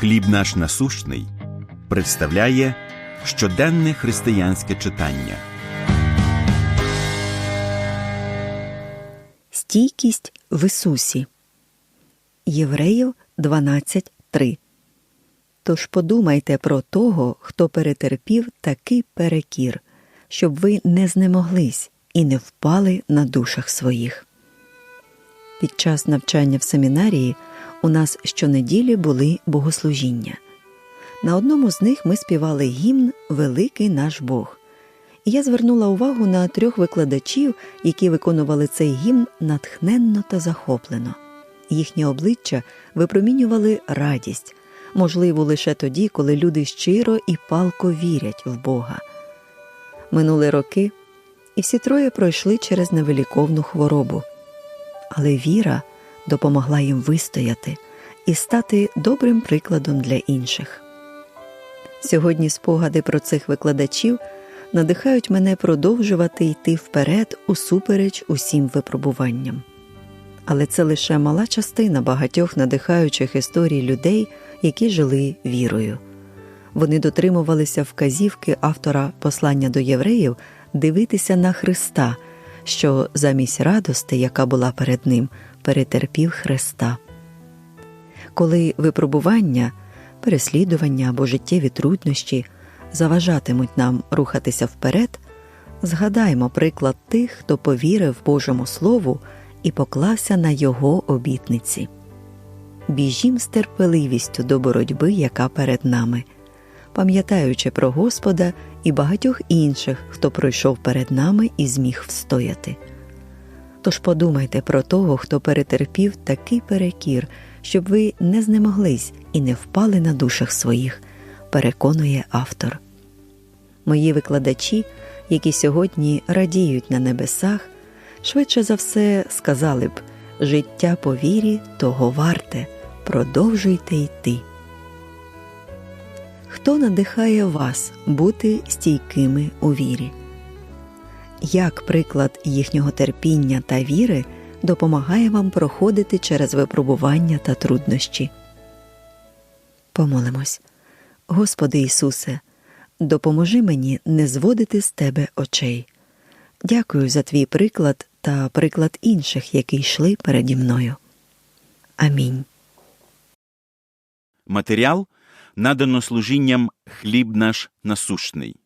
Хліб наш насущний представляє щоденне християнське читання. Стійкість в Ісусі. Євреїв 12.3 Тож подумайте про того, хто перетерпів такий перекір, щоб ви не знемоглись і не впали на душах своїх. Під час навчання в семінарії у нас щонеділі були богослужіння. На одному з них ми співали гімн Великий наш Бог. І я звернула увагу на трьох викладачів, які виконували цей гімн натхненно та захоплено. Їхні обличчя випромінювали радість, можливо, лише тоді, коли люди щиро і палко вірять в Бога. Минули роки, і всі троє пройшли через невеликовну хворобу. Але віра допомогла їм вистояти і стати добрим прикладом для інших. Сьогодні спогади про цих викладачів надихають мене продовжувати йти вперед усупереч усім випробуванням. Але це лише мала частина багатьох надихаючих історій людей, які жили вірою. Вони дотримувалися вказівки автора послання до євреїв дивитися на Христа, що замість радости, яка була перед ним, перетерпів Христа. Коли випробування, переслідування або життєві труднощі заважатимуть нам рухатися вперед, згадаймо приклад тих, хто повірив Божому Слову і поклався на Його обітниці. Біжім з терпеливістю до боротьби, яка перед нами, пам'ятаючи про Господа і багатьох інших, хто пройшов перед нами і зміг встояти. Тож подумайте про того, хто перетерпів такий перекір, щоб ви не знемоглись і не впали на душах своїх, переконує автор. Мої викладачі, які сьогодні радіють на небесах, швидше за все сказали б життя по вірі того варте, продовжуйте йти. Хто надихає вас бути стійкими у вірі? Як приклад їхнього терпіння та віри допомагає вам проходити через випробування та труднощі? Помолимось. Господи Ісусе, допоможи мені не зводити з Тебе очей. Дякую за твій приклад та приклад інших, які йшли переді мною. Амінь. Матеріал надано служінням Хліб наш насущний.